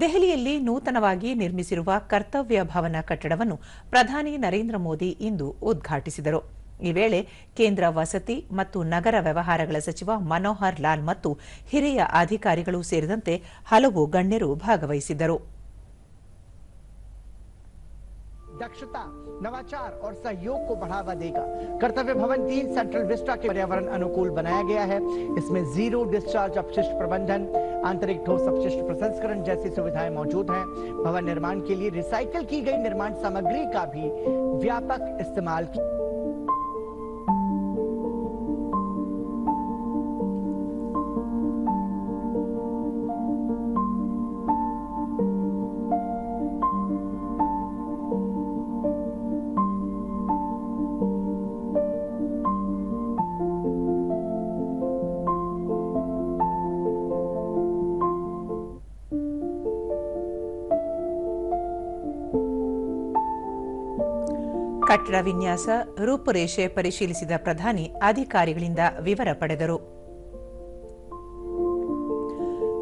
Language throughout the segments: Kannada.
ದೆಹಲಿಯಲ್ಲಿ ನೂತನವಾಗಿ ನಿರ್ಮಿಸಿರುವ ಕರ್ತವ್ಯ ಭವನ ಕಟ್ಟಡವನ್ನು ಪ್ರಧಾನಿ ನರೇಂದ್ರ ಮೋದಿ ಇಂದು ಉದ್ಘಾಟಿಸಿದರು. ಈ ವೇಳೆ ಕೇಂದ್ರ ವಸತಿ ಮತ್ತು ನಗರ ವ್ಯವಹಾರಗಳ ಸಚಿವ ಮನೋಹರ್ ಲಾಲ್ ಮತ್ತು ಹಿರಿಯ ಅಧಿಕಾರಿಗಳು ಸೇರಿದಂತೆ ಹಲವು ಗಣ್ಯರು ಭಾಗವಹಿಸಿದ್ದರು. दक्षता, नवाचार और सहयोग को बढ़ावा देगा। कर्तव्य भवन तीन सेंट्रल विस्टा के पर्यावरण अनुकूल बनाया गया है। इसमें ज़ीरो डिस्चार्ज अपशिष्ट प्रबंधन, आंतरिक ठोस अपशिष्ट प्रसंस्करण जैसी सुविधाएँ मौजूद हैं। भवन निर्माण के लिए रिसाइकल की गई निर्माण सामग्री का भी व्यापक इस्तेमाल किया ಕಟ್ಟಡ ವಿನ್ಯಾಸ ರೂಪುರೇಷೆ ಪರಿಶೀಲಿಸಿದ ಪ್ರಧಾನಿ ಅಧಿಕಾರಿಗಳಿಂದ ವಿವರ ಪಡೆದರು.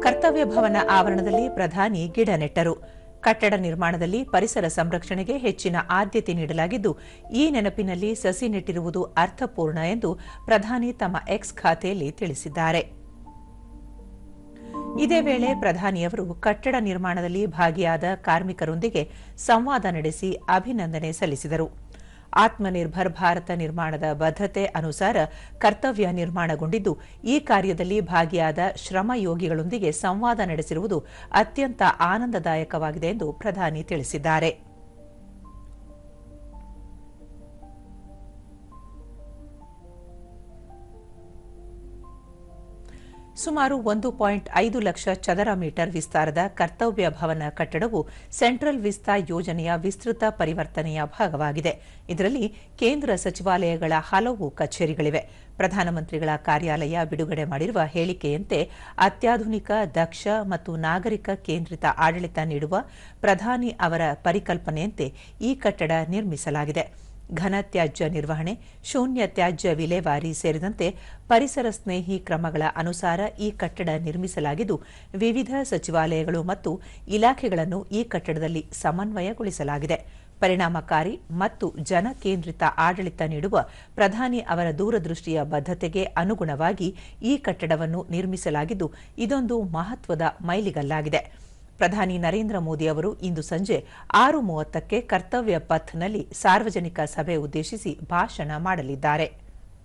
ಕರ್ತವ್ಯ ಭವನ ಆವರಣದಲ್ಲಿ ಪ್ರಧಾನಿ ಗಿಡ ನೆಟ್ಟರು. ಕಟ್ಟಡ ನಿರ್ಮಾಣದಲ್ಲಿ ಪರಿಸರ ಸಂರಕ್ಷಣೆಗೆ ಹೆಚ್ಚಿನ ಆದ್ಯತೆ ನೀಡಲಾಗಿದ್ದು, ಈ ನೆನಪಿನಲ್ಲಿ ಸಸಿ ನೆಟ್ಟಿರುವುದು ಅರ್ಥಪೂರ್ಣ ಎಂದು ಪ್ರಧಾನಿ ತಮ್ಮ ಎಕ್ಸ್ ಖಾತೆಯಲ್ಲಿ ತಿಳಿಸಿದ್ದಾರೆ. ಇದೇ ವೇಳೆ ಪ್ರಧಾನಿಯವರು ಕಟ್ಟಡ ನಿರ್ಮಾಣದಲ್ಲಿ ಭಾಗಿಯಾದ ಕಾರ್ಮಿಕರೊಂದಿಗೆ ಸಂವಾದ ನಡೆಸಿ ಅಭಿನಂದನೆ ಸಲ್ಲಿಸಿದರು. ಆತ್ಮನಿರ್ಭರ್ ಭಾರತ ನಿರ್ಮಾಣದ ಬದ್ಧತೆ ಅನುಸಾರ ಕರ್ತವ್ಯ ನಿರ್ಮಾಣಗೊಂಡಿದ್ದು, ಈ ಕಾರ್ಯದಲ್ಲಿ ಭಾಗಿಯಾದ ಶ್ರಮಯೋಗಿಗಳೊಂದಿಗೆ ಸಂವಾದ ನಡೆಸಿರುವುದು ಅತ್ಯಂತ ಆನಂದದಾಯಕವಾಗಿದೆ ಎಂದು ಪ್ರಧಾನಿ ತಿಳಿಸಿದ್ದಾರೆ. ಸುಮಾರು ಒಂದು ಪಾಯಿಂಟ್ ಐದು ಲಕ್ಷ ಚದರ ಮೀಟರ್ ವಿಸ್ತಾರದ ಕರ್ತವ್ಯ ಭವನ ಕಟ್ಟಡವು ಸೆಂಟ್ರಲ್ ವಿಸ್ತಾ ಯೋಜನೆಯ ವಿಸ್ತೃತ ಪರಿವರ್ತನೆಯ ಭಾಗವಾಗಿದೆ. ಇದರಲ್ಲಿ ಕೇಂದ್ರ ಸಚಿವಾಲಯಗಳ ಹಲವು ಕಚೇರಿಗಳಿವೆ. ಪ್ರಧಾನಮಂತ್ರಿಗಳ ಕಾರ್ಯಾಲಯ ಬಿಡುಗಡೆ ಮಾಡಿರುವ ಹೇಳಿಕೆಯಂತೆ ಅತ್ಯಾಧುನಿಕ, ದಕ್ಷ ಮತ್ತು ನಾಗರಿಕ ಕೇಂದ್ರಿತ ಆಡಳಿತ ನೀಡುವ ಪ್ರಧಾನಿ ಅವರ ಪರಿಕಲ್ಪನೆಯಂತೆ ಈ ಕಟ್ಟಡ ನಿರ್ಮಿಸಲಾಗಿದೆ. ಘನ ತ್ಯಾಜ್ಯ ನಿರ್ವಹಣೆ, ಶೂನ್ಯ ತ್ಯಾಜ್ಯ ವಿಲೇವಾರಿ ಸೇರಿದಂತೆ ಪರಿಸರ ಸ್ನೇಹಿ ಕ್ರಮಗಳ ಅನುಸಾರ ಈ ಕಟ್ಟಡ ನಿರ್ಮಿಸಲಾಗಿದ್ದು, ವಿವಿಧ ಸಚಿವಾಲಯಗಳು ಮತ್ತು ಇಲಾಖೆಗಳನ್ನು ಈ ಕಟ್ಟಡದಲ್ಲಿ ಸಮನ್ವಯಗೊಳಿಸಲಾಗಿದೆ. ಪರಿಣಾಮಕಾರಿ ಮತ್ತು ಜನಕೇಂದ್ರಿತ ಆಡಳಿತ ನೀಡುವ ಪ್ರಧಾನಿ ಅವರ ದೂರದೃಷ್ಟಿಯ ಬದ್ಧತೆಗೆ ಅನುಗುಣವಾಗಿ ಈ ಕಟ್ಟಡವನ್ನು ನಿರ್ಮಿಸಲಾಗಿದ್ದು, ಇದೊಂದು ಮಹತ್ವದ ಮೈಲಿಗಲ್ಲಾಗಿದೆ. ಪ್ರಧಾನಿ ನರೇಂದ್ರ ಮೋದಿ ಅವರು ಇಂದು ಸಂಜೆ ಆರು ಮೂವತ್ತಕ್ಕೆ ಕರ್ತವ್ಯ ಪಥ್ನಲ್ಲಿ ಸಾರ್ವಜನಿಕ ಸಭೆ ಉದ್ದೇಶಿಸಿ ಭಾಷಣ ಮಾಡಲಿದ್ದಾರೆ.